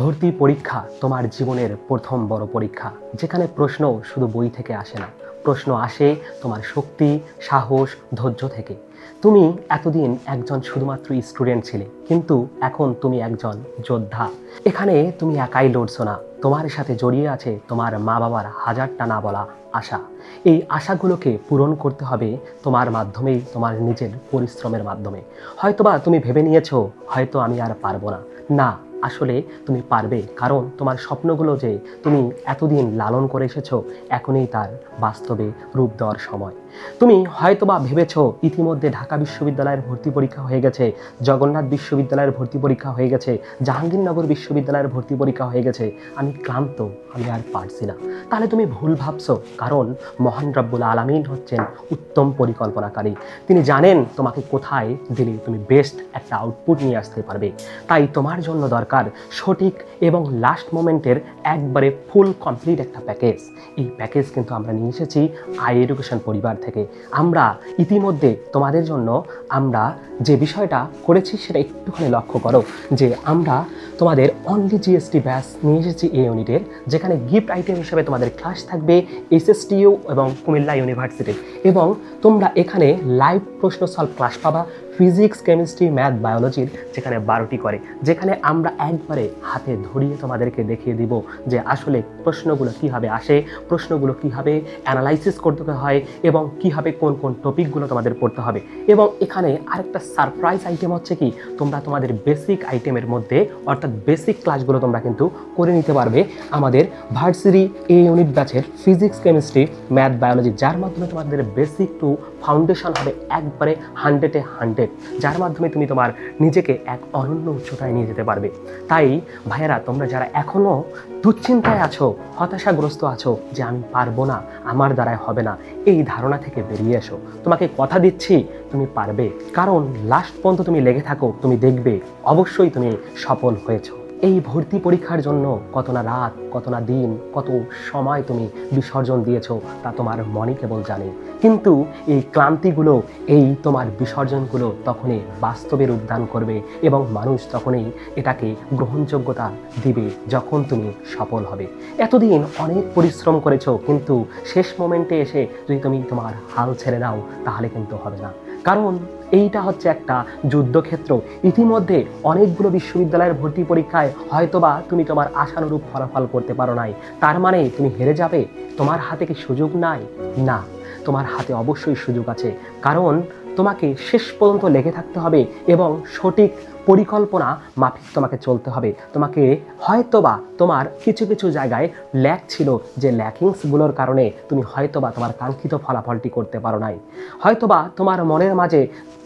ভর্তি পরীক্ষা তোমার জীবনের প্রথম বড় পরীক্ষা, যেখানে প্রশ্ন শুধু বই থেকে আসে না। প্রশ্ন আসে তোমার শক্তি, সাহস, ধৈর্য থেকে। তুমি এতদিন একজন শুধুমাত্র স্টুডেন্ট ছিলে, কিন্তু এখন তুমি একজন যোদ্ধা। এখানে তুমি একাই লড়ছো না। তোমার সাথে জড়িয়ে আছে তোমার মা বাবার হাজারটা না বলা আশা। এই আশাগুলোকে পূরণ করতে হবে তোমার মাধ্যমেই, তোমার নিজের পরিশ্রমের মাধ্যমে। হয়তোবা তুমি ভেবে নিয়েছো, হয়তো আমি আর পারব না। না আসলে তুমি পারবে, কারণ তোমার স্বপ্নগুলো যে তুমি এতদিন লালন করে এসেছ, এখনই তার বাস্তবে রূপ দেওয়ার সময়। তুমি হয়তোবা ভেবেছো ইতিমধ্যে ঢাকা বিশ্ববিদ্যালয়ের ভর্তি পরীক্ষা হয়ে গেছে, জগন্নাথ বিশ্ববিদ্যালয়ের ভর্তি পরীক্ষা হয়ে গেছে, জাহাঙ্গীরনগর বিশ্ববিদ্যালয়ের ভর্তি পরীক্ষা হয়ে গেছে। আমি ক্লান্ত, আমি আর পারছি না। তাহলে তুমি ভুল ভাবছ, কারণ মহান রব্বুল আলমিন হচ্ছেন উত্তম পরিকল্পনাকারী। তিনি জানেন তোমাকে কোথায় দিলে তুমি বেস্ট একটা আউটপুট নিয়ে আসতে পারবে। তাই তোমার জন্য দরকার সঠিক এবং লাস্ট মোমেন্টের একবারে ফুল কমপ্লিট একটা প্যাকেজ এই প্যাকেজ কিন্তু আমরা নিয়ে এসেছি আই এডুকেশন পরিবার থেকে। আমরা ইতিমধ্যে তোমাদের জন্য আমরা যে বিষয়টা করেছি সেটা একটুখানি লক্ষ্য করো, যে আমরা তোমাদের অনলি জিএসটি ব্যাস নিয়ে এসেছি এই ইউনিটের যেখানে গিফট আইটেম হিসেবে তোমাদের ক্লাস থাকবে এসএসটিও এবং কুমিল্লা ইউনিভার্সিটি এবং তোমরা এখানে লাইভ প্রশ্ন সলভ ক্লাস পাবা ফিজিক্স কেমিস্ট্রি ম্যাথ বায়োলজির যেখানে বারোটি করে, যেখানে আমরা একবারে হাতে ধরিয়ে তোমাদেরকে দেখিয়ে দিব যে আসলে প্রশ্নগুলো কীভাবে আসে, প্রশ্নগুলো কীভাবে অ্যানালাইসিস করতে হয় এবং কীভাবে কোন কোন টপিকগুলো তোমাদের পড়তে হবে। এবং এখানে আরেকটা সারপ্রাইজ আইটেম হচ্ছে কি, তোমরা তোমাদের বেসিক আইটেমের মধ্যে, অর্থাৎ বেসিক ক্লাসগুলো তোমরা কিন্তু করে নিতে পারবে। আমাদের ভার্সিটি এ ইউনিট ব্যাচের ফিজিক্স কেমিস্ট্রি ম্যাথ বায়োলজি যার মাধ্যমে তোমাদের বেসিক টু ফাউন্ডেশন হবে একবারে হান্ড্রেডে হান্ড্রেড যার মাধ্যমে তুমি তোমার নিজেকে এক অনন্য উচ্চতায় নিয়ে যেতে পারবে। তাই ভাইয়েরা, তোমরা যারা এখনও দুশ্চিন্তায় আছো, হতাশাগ্রস্ত আছো যে আমি পারব না, আমার দ্বারায় হবে না, এই ধারণা থেকে বেরিয়ে এসো। তোমাকে কথা দিচ্ছি, তুমি পারবে। কারণ লাস্ট পর্যন্ত তুমি লেগে থাকো, তুমি দেখবে, অবশ্যই তুমি সফল হয়েছো। এই ভর্তি পরীক্ষার জন্য কত না রাত, কত না দিন, কত সময় তুমি বিসর্জন দিয়েছ তা তোমার মনে কেবল জানে। কিন্তু এই ক্লান্তিগুলো, এই তোমার বিসর্জনগুলো তখনই বাস্তবে রূপদান করবে এবং মানুষ তখনই এটাকে গ্রহণযোগ্যতা দিবে যখন তুমি সফল হবে। এতদিন অনেক পরিশ্রম করেছ, কিন্তু শেষ মোমেন্টে এসে যদি তুমি তোমার হাল ছেড়ে দাও, তাহলে কিন্তু হবে না। কারণ এইটা হচ্ছে একটা যুদ্ধক্ষেত্র। ইতিমধ্যে অনেকগুলো বিশ্ববিদ্যালয়ের ভর্তি পরীক্ষায় হয়তোবা তুমি তোমার আশানুরূপ ফলাফল করতে পারো নাই। তার মানে তুমি হেরে যাবে। তোমার হাতে কি সুযোগ নাই? না। তোমার হাতে অবশ্যই সুযোগ আছে। কারণ তোমাকে শেষ পর্যন্ত লেগে থাকতে হবে এবং সঠিক পরিকল্পনা মাফিক তোমাকে চলতে হবে। তোমাকে হয়তোবা তোমার কিছু কিছু জায়গায় ল্যাক ছিল, যে ল্যাকিংসগুলোর কারণে তুমি হয়তোবা তোমার কাঙ্ক্ষিত ফলাফলটি করতে পারো নাই। হয়তোবা তোমার মনের মাঝে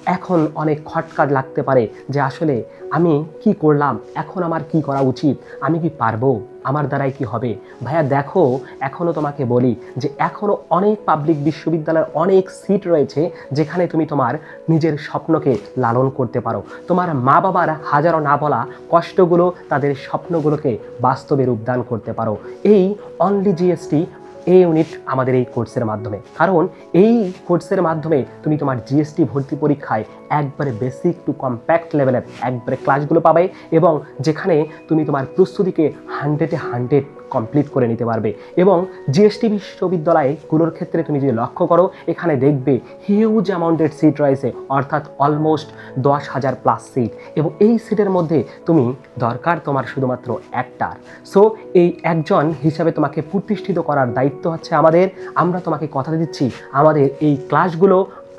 এখন অনেক খটকাট লাগতে পারে যে আসলে আমি কি করলাম, এখন আমার কি করা উচিত, আমি কি পারব? আমার দ্বারাই কি হবে? ভাইয়া, দেখো এখনও তোমাকে বলি যে এখনও অনেক পাবলিক বিশ্ববিদ্যালয়ের অনেক সিট রয়েছে যেখানে তুমি তোমার নিজের স্বপ্নকে লালন করতে পারো। তোমার মা বাবার হাজারো না বলা কষ্টগুলো তাদের স্বপ্নগুলোকে বাস্তবে রূপদান করতে পারো। এই অনলি জিএসটি এই ইউনিট আমাদের এই কোর্সের মাধ্যমে। কারণ এই কোর্সের মাধ্যমে তুমি তোমার জিএসটি ভর্তি পরীক্ষায় একবারে বেসিক টু কম্প্যাক্ট লেভেলের একবারে ক্লাসগুলো পাবে এবং যেখানে তুমি তোমার প্রস্তুতিকে হান্ড্রেডে হান্ড্রেড কমপ্লিট করে নিতে পারবে। এবং জিএসটি বিশ্ববিদ্যালয়গুলোর ক্ষেত্রে তুমি যদি লক্ষ্য করো, এখানে দেখবে হিউজ অ্যামাউন্টের সিট রয়েছে, অর্থাৎ অলমোস্ট দশ হাজার প্লাস সিট এবং এই সিটের মধ্যে তুমি দরকার তোমার শুধুমাত্র একটার সো এই একজন হিসাবে তোমাকে প্রতিষ্ঠিত করার দায়িত্ব হচ্ছে আমাদের। আমরা তোমাকে কথা দিচ্ছি, আমাদের এই ক্লাসগুলো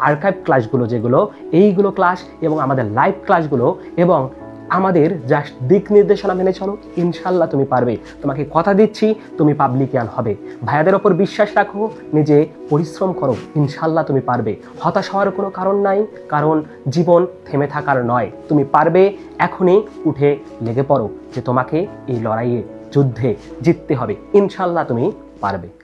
আর্কাইভ ক্লাসগুলো যেগুলো, এইগুলো ক্লাস এবং আমাদের লাইভ ক্লাসগুলো এবং আমাদের জাস্ট দিক নির্দেশনা মেনে চলো, ইনশাল্লাহ তুমি পারবে। তোমাকে কথা দিচ্ছি, তুমি পাবলিকিয়ান হবে। ভাইয়াদের ওপর বিশ্বাস রাখো, নিজে পরিশ্রম করো, ইনশাল্লাহ তুমি পারবে। হতাশ হওয়ার কোনো কারণ নাই, কারণ জীবন থেমে থাকার নয়। তুমি পারবে, এখনই উঠে লেগে পড়ো যে তোমাকে এই লড়াইয়ে যুদ্ধে জিততে হবে। ইনশাল্লাহ তুমি পারবে।